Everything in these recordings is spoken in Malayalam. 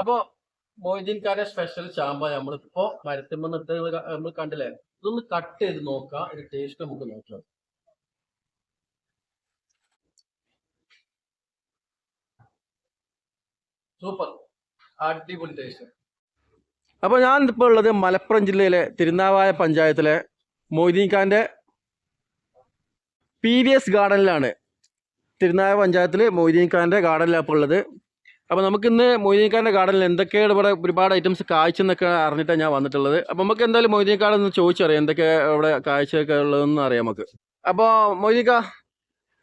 അപ്പൊ മൊയ്തീൻകാരെ സ്പെഷ്യൽ ചാമ്പ നമ്മളിപ്പോ മരത്തുമ്പോ നമ്മൾ കണ്ടില്ലേ? ഇതൊന്ന് കട്ട് ചെയ്ത് നോക്കാം. ഇത് ടേസ്റ്റ് നമുക്ക് നോക്കാം. സൂപ്പർ. അടിപൊളി ടേസ്റ്റ് അപ്പൊ ഞാൻ ഇപ്പോൾ ഉള്ളത് മലപ്പുറം ജില്ലയിലെ തിരുനാവായ പഞ്ചായത്തിലെ മൊയ്തീൻകാന്റെ പി വി എസ് ഗാർഡനിലാണ് തിരുനാവായ പഞ്ചായത്തിൽ മൊയ്തീൻഖാന്റെ ഗാർഡനിലാണ് ഇപ്പോൾ ഉള്ളത്. അപ്പോൾ നമുക്കിന്ന് മൊയ്തീൻകാടിന്റെ ഗാർഡനിൽ എന്തൊക്കെയാണ് ഇവിടെ ഒരുപാട് ഐറ്റംസ് കാഴ്ച എന്നൊക്കെ അറിഞ്ഞിട്ടാണ് ഞാൻ വന്നിട്ടുള്ളത്. അപ്പോൾ നമുക്ക് എന്തായാലും മൊയ്തീൻഖാട് ഒന്ന് ചോദിച്ചറിയാം എന്തൊക്കെ ഇവിടെ കാഴ്ചയൊക്കെ ഉള്ളതെന്ന് അറിയാം നമുക്ക്. അപ്പോൾ മൊയ്തീൻഖ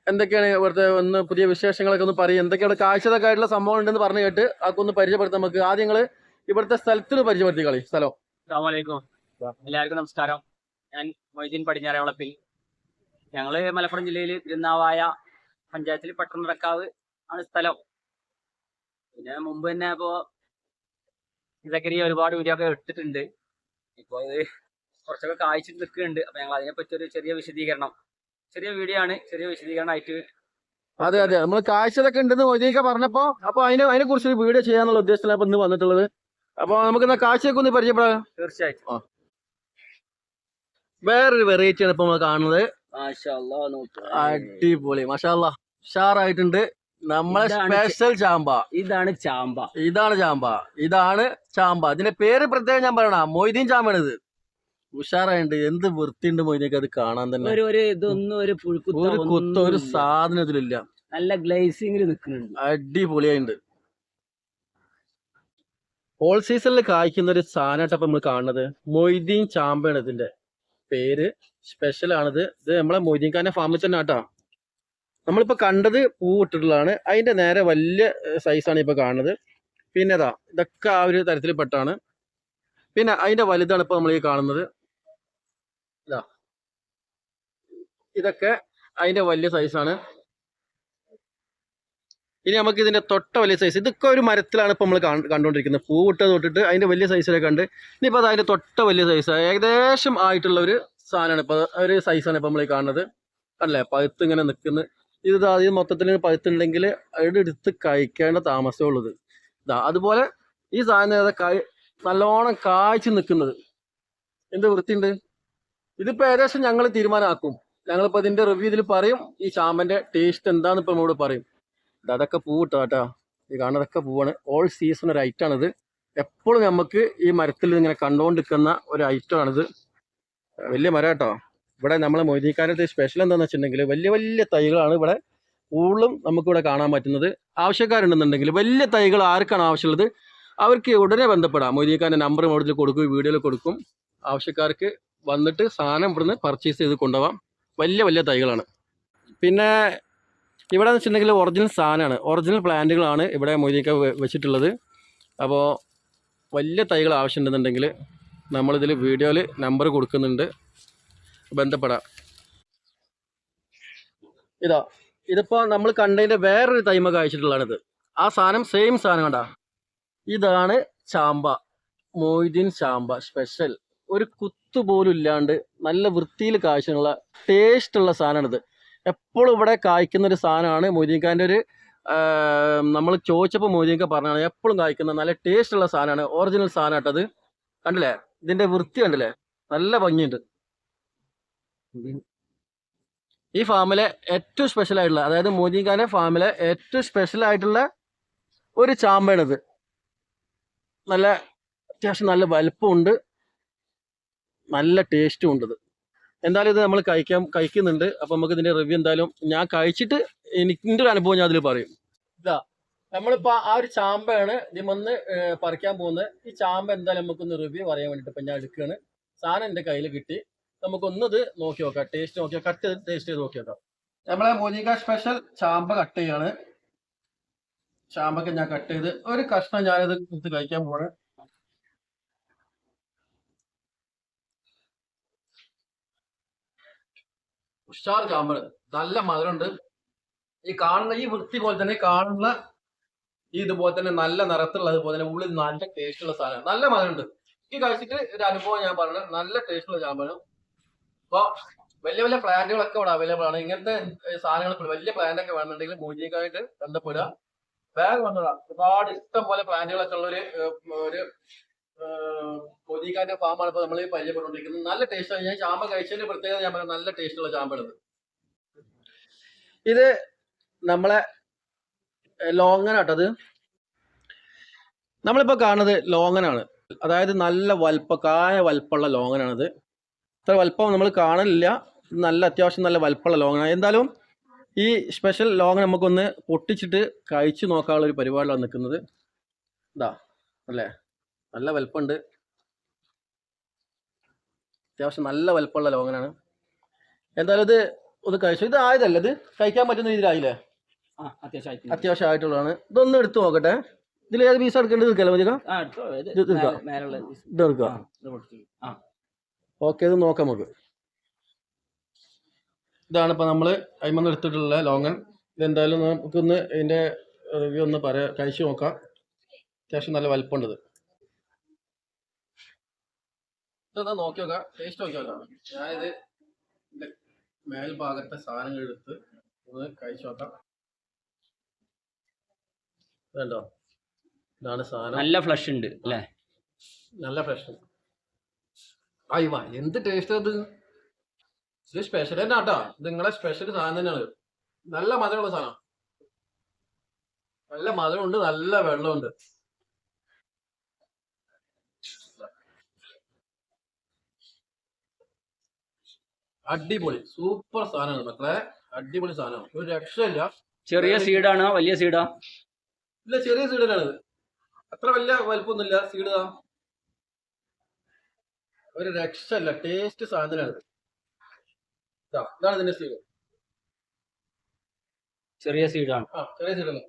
എന്തൊക്കെയാണ് ഇവിടുത്തെ ഒന്ന് പുതിയ വിശേഷങ്ങളൊക്കെ ഒന്ന് പറയും. എന്തൊക്കെയാണ് കാഴ്ചതൊക്കെ ആയിട്ടുള്ള സംഭവം ഉണ്ടെന്ന് പറഞ്ഞു കേട്ട് അതൊക്കെ ഒന്ന് പരിചയപ്പെടുത്താം നമുക്ക്. ആദ്യം നിങ്ങൾ ഇവിടുത്തെ സ്ഥലത്തിന് പരിചയപ്പെടുത്തി കളി. സ്ഥലം. അസ്സാമലൈക്കും എല്ലാവർക്കും നമസ്കാരം. ഞാൻ മൊയ്തീൻ പടിഞ്ഞാറവളപ്പിൽ ഞങ്ങൾ മലപ്പുറം ജില്ലയിൽ തിരുനാവായ പഞ്ചായത്തിൽ പട്ടണക്കാവ് ആണ് സ്ഥലം. പിന്നെ മുമ്പ് തന്നെ ഇപ്പോ ഇതൊക്കെ ഒരുപാട് വീഡിയോ ഒക്കെ എടുത്തിട്ടുണ്ട്. ഇപ്പൊ ഇത് കുറച്ചൊക്കെ കാഴ്ച നിൽക്കുന്നുണ്ട്. അപ്പൊ ഞങ്ങൾ അതിനെപ്പറ്റി ഒരു ചെറിയ വിശദീകരണം. ചെറിയ വീഡിയോ ആണ്. ചെറിയ വിശദീകരണം ആയിട്ട് അതെ അതെ. നമ്മൾ കാഴ്ചതൊക്കെ ഉണ്ടെന്ന് മൊയ്തീക്ക പറഞ്ഞപ്പോ അപ്പൊ അതിനെ അതിനെ കുറിച്ച് ഒരു വീഡിയോ ചെയ്യാന്നുള്ള ഉദ്ദേശത്തിലാണ് ഇപ്പൊ ഇന്ന് വന്നിട്ടുള്ളത്. അപ്പൊ നമുക്ക് എന്നാ കാഴ്ചയൊക്കെ ഒന്ന് പരിചയപ്പെടാം. തീർച്ചയായിട്ടും. വേറൊരു വെറൈറ്റി ആണ് ഇപ്പൊ നമ്മൾ കാണുന്നത്. അടിപൊളി. മഷാല്ല ഉഷാറായിട്ടുണ്ട്. നമ്മളെ സ്പെഷ്യൽ ചാമ്പ. ഇതാണ് ചാമ്പ. ഇതാണ് ചാമ്പ. ഇതാണ് ചാമ്പ. ഇതിന്റെ പേര് പ്രത്യേകം ഞാൻ പറയണ മൊയ്തീൻ ചാമ്പാണ് ഇത് ഉഷാറായിട്ട് എന്ത് വൃത്തിയുണ്ട് മൊയ്തീനൊക്കെ അത് കാണാൻ തന്നെ. ഒരു ഒരു ഇതൊന്നും ഒരു പുഴുക്കുത്ത ഒരു കുത്ത ഒരു. സാധനം ഇതിലില്ല. നല്ല ഗ്ലേസിംഗിൽ നിൽക്കുന്നുണ്ട് അടിപൊളിയായിട്ടുണ്ട് ഓൾ സീസണിൽ കായ്ക്കുന്ന ഒരു സാധനമായിട്ട് നമ്മൾ കാണുന്നത്. മൊയ്തീൻ ചാമ്പാണ് ഇതിന്റെ പേര്. സ്പെഷ്യൽ ആണിത്. ഇത് നമ്മളെ മൊയ്തീൻ ഖാന്റെ ഫാമിൽ തന്നെ ആട്ടാ നമ്മളിപ്പോ കണ്ടത് പൂവിട്ടിട്ടുള്ളതാണ്. അതിന്റെ നേരെ വലിയ സൈസാണ് ഇപ്പോൾ കാണുന്നത്. പിന്നെ അതാ ഇതൊക്കെ ആ ഒരു തരത്തിൽ പെട്ടാണ്. പിന്നെ അതിന്റെ വലുതാണ് ഇപ്പോൾ നമ്മൾ ഈ കാണുന്നത്. ഇതാ ഇതൊക്കെ അതിന്റെ വലിയ സൈസാണ് ഇനി നമുക്ക് ഇതിന്റെ തൊട്ട വലിയ സൈസ് ഇതൊക്കെ ഒരു മരത്തിലാണ് ഇപ്പോൾ നമ്മൾ കണ്ടുകൊണ്ടിരിക്കുന്നത് പൂവിട്ടത് തൊട്ടിട്ട് അതിന്റെ വലിയ സൈസിലൊക്കെ ഉണ്ട് ഇനിയിപ്പോൾ അത് അതിന്റെ തൊട്ട വലിയ സൈസ് ഏകദേശം ആയിട്ടുള്ള ഒരു സാധനമാണ് ഇപ്പോൾ ഒരു സൈസാണ് ഇപ്പോൾ നമ്മൾ കാണുന്നത്. അല്ലേ പഴുത്ത് ഇങ്ങനെ നിൽക്കുന്ന ഇത് ആദ്യം മൊത്തത്തിൽ പഴുത്തുണ്ടെങ്കിൽ അവിടെ എടുത്ത് കഴിക്കേണ്ട താമസമേ ഉള്ളത് ഇതാ. അതുപോലെ ഈ സാധനം കായ് നല്ലോണം കായ്ച്ചു നിൽക്കുന്നത്. എന്ത് വൃത്തിയുണ്ട്? ഇതിപ്പോൾ ഏകദേശം ഞങ്ങൾ തീരുമാനമാക്കും. ഞങ്ങളിപ്പോൾ ഇതിന്റെ റിവ്യൂ ഇതിൽ പറയും ഈ ചാമ്പന്റെ ടേസ്റ്റ് എന്താന്ന് ഇപ്പോൾ നമ്മളോട് പറയും. അതൊക്കെ പൂ കേട്ടോ ഈ കാണുന്നതൊക്കെ പൂവാണ്. ഓൾ സീസൺ ഒരു ഐറ്റം ആണിത്. എപ്പോഴും നമുക്ക് ഈ മരത്തിൽ ഇങ്ങനെ കണ്ടുകൊണ്ടിരിക്കുന്ന ഒരു ഐറ്റം ആണിത്. വലിയ മരം കേട്ടോ. ഇവിടെ നമ്മളെ മൊയ്തീക്കാരത്തെ സ്പെഷ്യൽ എന്താണെന്ന് വെച്ചിട്ടുണ്ടെങ്കിൽ വലിയ വലിയ തൈകളാണ് ഇവിടെ കൂടുതലും നമുക്കിവിടെ കാണാൻ പറ്റുന്നത്. ആവശ്യക്കാരുണ്ടെന്നുണ്ടെങ്കിൽ വലിയ തൈകൾ ആർക്കാണ് ആവശ്യമുള്ളത്? അവർക്ക് ഉടനെ ബന്ധപ്പെടാം. മൊയ്തീക്കാരന്റെ നമ്പർ മോഡിൽ കൊടുക്കും വീഡിയോയിൽ കൊടുക്കും. ആവശ്യക്കാർക്ക് വന്നിട്ട് സാധനം ഇവിടുന്ന് പർച്ചേസ് ചെയ്ത് കൊണ്ടുപോകാം വലിയ വലിയ തൈകളാണ്. പിന്നെ ഇവിടെ എന്ന് വെച്ചിട്ടുണ്ടെങ്കിൽ ഒറിജിനൽ സാധനമാണ്. ഒറിജിനൽ പ്ലാന്റുകളാണ് ഇവിടെ മൊയ്തീക്ക വെച്ചിട്ടുള്ളത്. അപ്പോൾ വലിയ തൈകൾ ആവശ്യമുണ്ടെന്നുണ്ടെങ്കിൽ നമ്മളിതിൽ വീഡിയോയിൽ നമ്പർ കൊടുക്കുന്നുണ്ട്. ബന്ധപ്പെടാം. ഇതാ ഇതിപ്പോൾ നമ്മൾ കണ്ടതിന്റെ വേറൊരു തൈമ ഇത് ആ സാധനം സെയിം സാധനം കണ്ടാ? ഇതാണ് ചാമ്പ. മൊയ്തീൻ ചാമ്പ സ്പെഷ്യൽ ഒരു കുത്തു പോലും ഇല്ലാണ്ട് നല്ല വൃത്തിയിൽ കാഴ്ചയുള്ള ടേസ്റ്റ് ഉള്ള സാധനമാണിത്. എപ്പോഴും ഇവിടെ കായ്ക്കുന്ന ഒരു സാധനമാണ് മൊയ്തീൻഖാന്റെ ഒരു നമ്മൾ ചോദിച്ചപ്പോൾ മൊയ്തീൻഖ പറഞ്ഞാണ് എപ്പോഴും കായ്ക്കുന്ന നല്ല ടേസ്റ്റ് ഉള്ള സാധനമാണ്. ഒറിജിനൽ സാധനം കണ്ടില്ലേ? ഇതിന്റെ വൃത്തി കണ്ടില്ലേ? നല്ല ഭംഗിയുണ്ട്. ഈ ഫാമിലെ ഏറ്റവും സ്പെഷ്യൽ ആയിട്ടുള്ള അതായത് മോദിഖാന്റെ ഫാമിലെ ഏറ്റവും സ്പെഷ്യൽ ആയിട്ടുള്ള ഒരു ചാമ്പയാണിത് നല്ല അത്യാവശ്യം നല്ല വലുപ്പമുണ്ട്. നല്ല ടേസ്റ്റും ഉണ്ട് ഇത്. എന്തായാലും ഇത് നമ്മൾ കഴിക്കാൻ കഴിക്കുന്നുണ്ട്. അപ്പൊ നമുക്ക് ഇതിന്റെ റിവ്യൂ എന്തായാലും ഞാൻ കഴിച്ചിട്ട് എനിക്ക് ഒരു അനുഭവം ഞാൻ അതിൽ പറയും. ഇതാ നമ്മളിപ്പോ ആ ഒരു ചാമ്പയാണ് ഇതിമന്ന് പറിക്കാൻ പോകുന്നത്. ഈ ചാമ്പ എന്തായാലും നമുക്കൊന്ന് റിവ്യൂ പറയാൻ വേണ്ടിയിട്ട് ഇപ്പൊ ഞാൻ എടുക്കുകയാണ്. സാധനം എന്റെ കയ്യിൽ കിട്ടി. നമുക്കൊന്ന് ഇത് നോക്കി. നോക്കാം ടേസ്റ്റ് നോക്കിയാൽ കട്ട് ടേസ്റ്റ് ചെയ്ത് നോക്കി നോക്കാം. നമ്മളെ മോനിക സ്പെഷ്യൽ ചാമ്പ കട്ട് ചെയ്യാണ്. ചാമ്പൊക്കെ ഞാൻ കട്ട് ചെയ്ത് ഒരു കഷ്ണം ഞാനിത് എടുത്ത് കഴിക്കാൻ പോണേ ഉഷാർ ചാമ്പൽ നല്ല മധുരമുണ്ട്. ഈ കാണുന്ന ഈ വൃത്തി പോലെ തന്നെ കാണുന്ന ഈ ഇതുപോലെ തന്നെ നല്ല നിറത്തുള്ള അതുപോലെ തന്നെ ഉള്ളിൽ നല്ല ടേസ്റ്റ് ഉള്ള സാധനം. നല്ല മധുരമുണ്ട്. ഈ കഴിച്ചിട്ട് ഒരു അനുഭവം ഞാൻ പറഞ്ഞത് നല്ല ടേസ്റ്റ് ഉള്ള ചാമ്പനം അപ്പൊ വലിയ വലിയ പ്ലാന്റുകളൊക്കെ ഇവിടെ അവൈലബിൾ ആണ്. ഇങ്ങനത്തെ സാധനങ്ങൾ വലിയ പ്ലാന്റ് ഒക്കെ വേണമെന്നുണ്ടെങ്കിൽ മൂജിക്കായിട്ട് ബന്ധപ്പെടുക. വേഗം വന്നതാ. ഒരുപാട് ഇഷ്ടം പോലെ പ്ലാന്റുകളൊക്കെ ഉള്ള ഒരു ഒരു കൊതിക്കാന്റെ ഫാമാണ് ഇപ്പൊ നമ്മൾ പരിചയപ്പെട്ടുകൊണ്ടിരിക്കുന്നത്. നല്ല ടേസ്റ്റ് ഞാൻ ചാമ്പ കഴിച്ചതിന്റെ പ്രത്യേകത ഞാൻ പറയാം നല്ല ടേസ്റ്റ് ഉള്ള ചാമ്പയാണിത്. ഇത് നമ്മളെ ലോങ്ങൻ ആട്ടത് നമ്മളിപ്പോ കാണുന്നത് ലോങ്ങനാണ്. അതായത് നല്ല വൽപ്പ കായ ലോങ്ങനാണത് ലോങ്ങനാണിത്. ഇത്ര വലിപ്പം നമ്മൾ കാണലില്ല. നല്ല അത്യാവശ്യം നല്ല വലിപ്പമുള്ള ലോങ്ങാണ്. എന്തായാലും ഈ സ്പെഷ്യൽ ലോങ് നമുക്കൊന്ന് പൊട്ടിച്ചിട്ട് കഴിച്ചു നോക്കാനുള്ള ഒരു പരിപാടിയാണ് നിൽക്കുന്നത്. ഇതാ അല്ലേ? നല്ല വലുപ്പമുണ്ട്. അത്യാവശ്യം നല്ല വലുപ്പമുള്ള ലോങ്ങനാണ് എന്തായാലും ഇത് ഒന്ന് കഴിച്ചു? ഇത് ആയതല്ലേ? ഇത് കഴിക്കാൻ പറ്റുന്ന രീതിയിലായില്ലേ? അത്യാവശ്യം ആയിട്ടുള്ളതാണ്. ഇതൊന്ന് എടുത്തു നോക്കട്ടെ. ഇതിൽ ഏത് പീസ് എടുക്കേണ്ടത്? എടുക്കാം. ഇത് എടുക്കാം. ഓക്കെ ഇത് നോക്കാം നമുക്ക്. ഇതാണ് ഇപ്പൊ നമ്മൾ അയിമന്ന് എടുത്തിട്ടുള്ള ലോങ്ങൻ. ഇതെന്തായാലും നമുക്കൊന്ന് ഇതിന്റെ റിവ്യൂ ഒന്ന് പറയാം കഴിച്ചു നോക്കാം. അത്യാവശ്യം നല്ല വലിപ്പമുണ്ടത് ഇതെന്നാ നോക്കി നോക്കാം. ടേസ്റ്റ് നോക്കി നോക്കാം. ഞാനിത് ഇതിന്റെ മേൽഭാഗത്തെ സാധനങ്ങൾ എടുത്ത് ഒന്ന് കഴിച്ചു നോക്കാം. ഇതുണ്ടോ? ഇതാണ് സാധനം. നല്ല ഫ്ലഷ് ഉണ്ട് അല്ലേ? നല്ല പ്രശ്നം അയ്യ എന്ത് ടേസ്റ്റ് അത്? ഇത് സ്പെഷ്യൽ തന്നെ കേട്ടോ ഇത് നിങ്ങളെ സ്പെഷ്യൽ സാധനം തന്നെയാണ്. നല്ല മധുരമുള്ള സാധനം. നല്ല മധുരമുണ്ട് നല്ല വെള്ളമുണ്ട്. അടിപൊളി. സൂപ്പർ സാധനമാണ് മക്കളെ. അടിപൊളി സാധനമാണ്. ഒരു രക്ഷയില്ല. ചെറിയ സീഡാണോ വലിയ സീഡാ ഇല്ല ചെറിയ സീഡാണ് അത്ര വലിയ വലുപ്പമൊന്നുമില്ല. സീഡ് ഒരു രക്ഷല്ല ടേസ്റ്റ് സാധനമാണ്. ഇതാണ് ഇതിന്റെ സീഡ് ചെറിയ സീഡാണ് ആ ചെറിയ സീഡാണ്